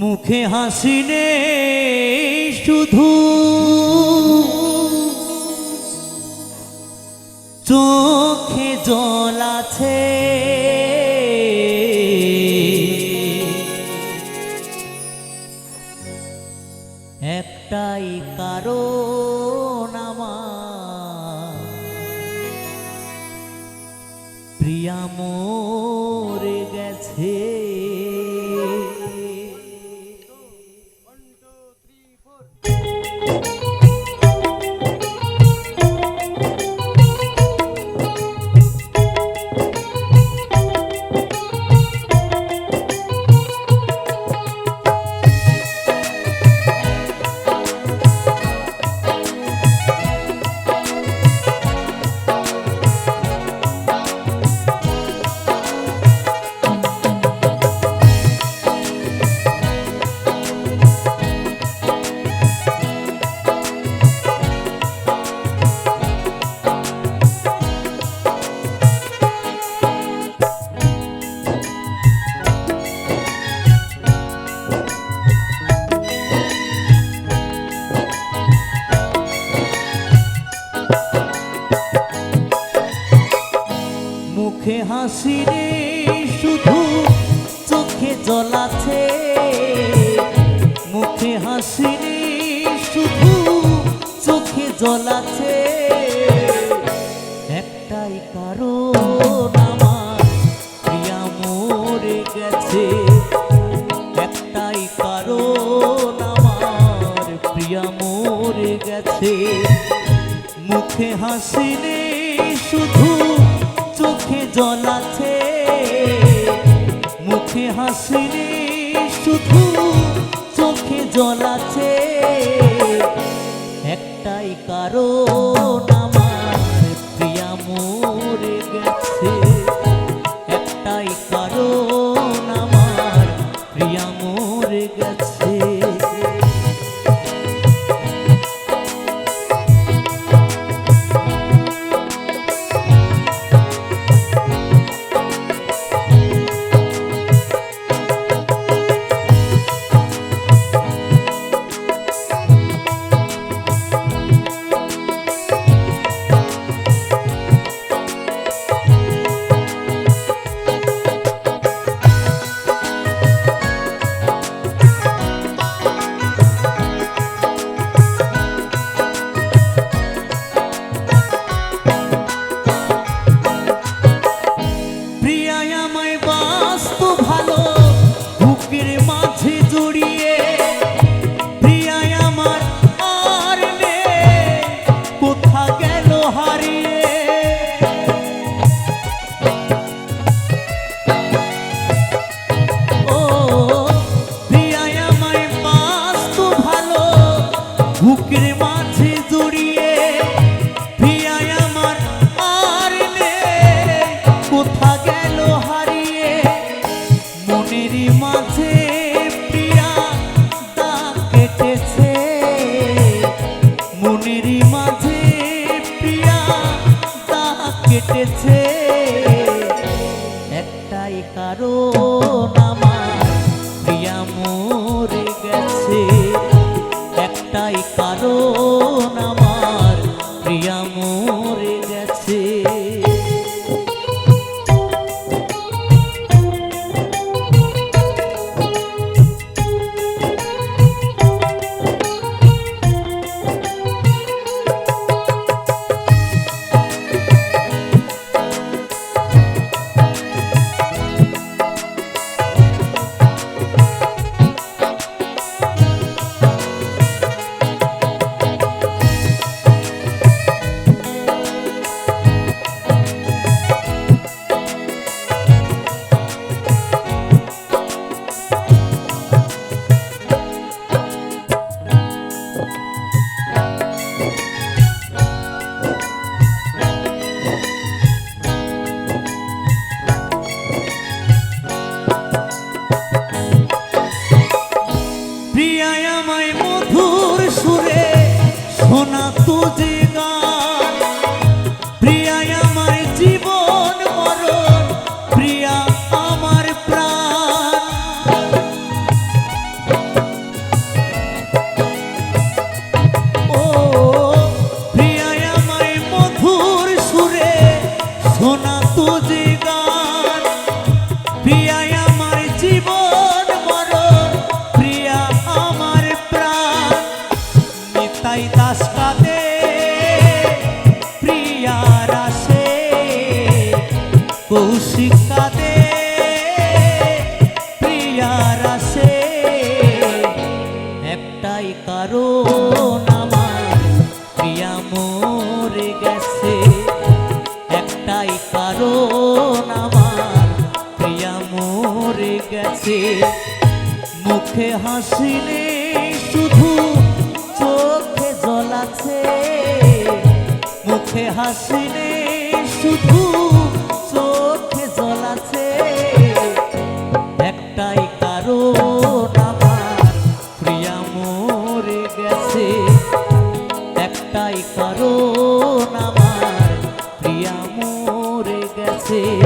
মুখে হাসি নে শুধু চোখে জল আছে। একটাই কারণ আমার। প্রিয়া মুখে হাসি রে, শুধু চোখে জল আছে। মুখে হাসি রে, শুধু চোখে জল আছে। একটাই মরে গেছে। একটাই গেছে। মুখে হাসি শুধু চোখে জল আছে মুখে হাসিনি শুধু চোখে জল আছে। Deus. কেটেছে। একটাই কারণ কৌশিক কাঁদে প্রিয়ার আসে। একটাই কারণ আমার, প্রিয়া মরে গেছে। একটাই কারণ আমার, প্রিয়া মরে গেছে। মুখে হাসি নেই, শুধু চোখে জল মুখে হাসি নেই, শুধু কারণ আমার প্রিয়া মরে গেছে।